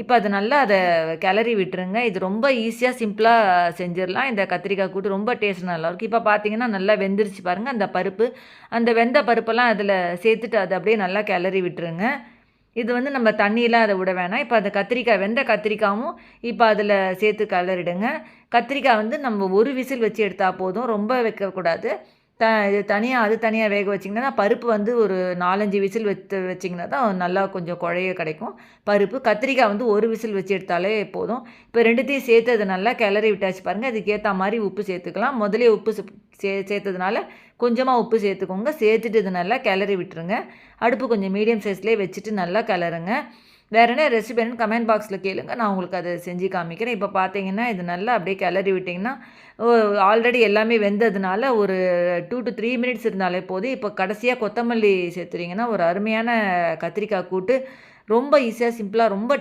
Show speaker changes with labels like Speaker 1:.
Speaker 1: இப்போ அது நல்லா அதை கிளறி விட்டுருங்க. இது ரொம்ப ஈஸியாக சிம்பிளாக செஞ்சிடலாம். இந்த கத்திரிக்காய் கூட்டு ரொம்ப டேஸ்ட் நல்லாயிருக்கும் இப்போ பார்த்தீங்கன்னா நல்லா வெந்துருச்சு பாருங்கள் அந்த பருப்பு. அந்த வெந்த பருப்பெல்லாம் அதில் சேர்த்துட்டு அதை அப்படியே நல்லா கிளறி விட்டுருங்க. இது வந்து நம்ம தண்ணியெலாம் அதை விட வேணாம். இப்போ அந்த கத்திரிக்காய் வெந்த கத்திரிக்காயும் இப்போ அதில் சேர்த்து கலரிடுங்க கத்திரிக்காய் வந்து நம்ம ஒரு விசில் வச்சு எடுத்தால் போதும். ரொம்ப வைக்கக்கூடாது. த இது தனியாக அது தனியாக வேக வச்சிங்கன்னா பருப்பு வந்து ஒரு நாலஞ்சு விசில் வச்சு வச்சிங்கன்னா தான் நல்லா கொஞ்சம் குழைய கிடைக்கும். பருப்பு கத்திரிக்காய் வந்து ஒரு விசில் வச்சு எடுத்தாலே போதும். இப்போ ரெண்டுத்தையும் சேர்த்து அதை நல்லா கிளறி விட்டாச்சு பாருங்கள் அதுக்கேற்ற மாதிரி உப்பு சேர்த்துக்கலாம். முதலே உப்பு சே சேர்த்ததுனால கொஞ்சமாக உப்பு சேர்த்துக்கோங்க. சேர்த்துட்டு இது நல்லா கிளறி விட்டுருங்க. அடுப்பு கொஞ்சம் மீடியம் சைஸ்லேயே வச்சுட்டு நல்லா கிளறுங்க. வேறு என்ன ரெசிபி கமெண்ட் பாக்ஸில் கேளுங்க. நான் உங்களுக்கு அதை செஞ்சு காமிக்கிறேன். இப்போ பார்த்தீங்கன்னா இது நல்லா அப்படியே கிளறி விட்டிங்கன்னா ஆல்ரெடி எல்லாமே வெந்ததுனால ஒரு டூ டு த்ரீ மினிட்ஸ் இருந்தாலே போதும். இப்போ கடைசியாக கொத்தமல்லி சேர்த்துறீங்கன்னா ஒரு அருமையான கத்திரிக்காய் கூட்டு ரொம்ப ஈஸியாக சிம்பிளாக ரொம்ப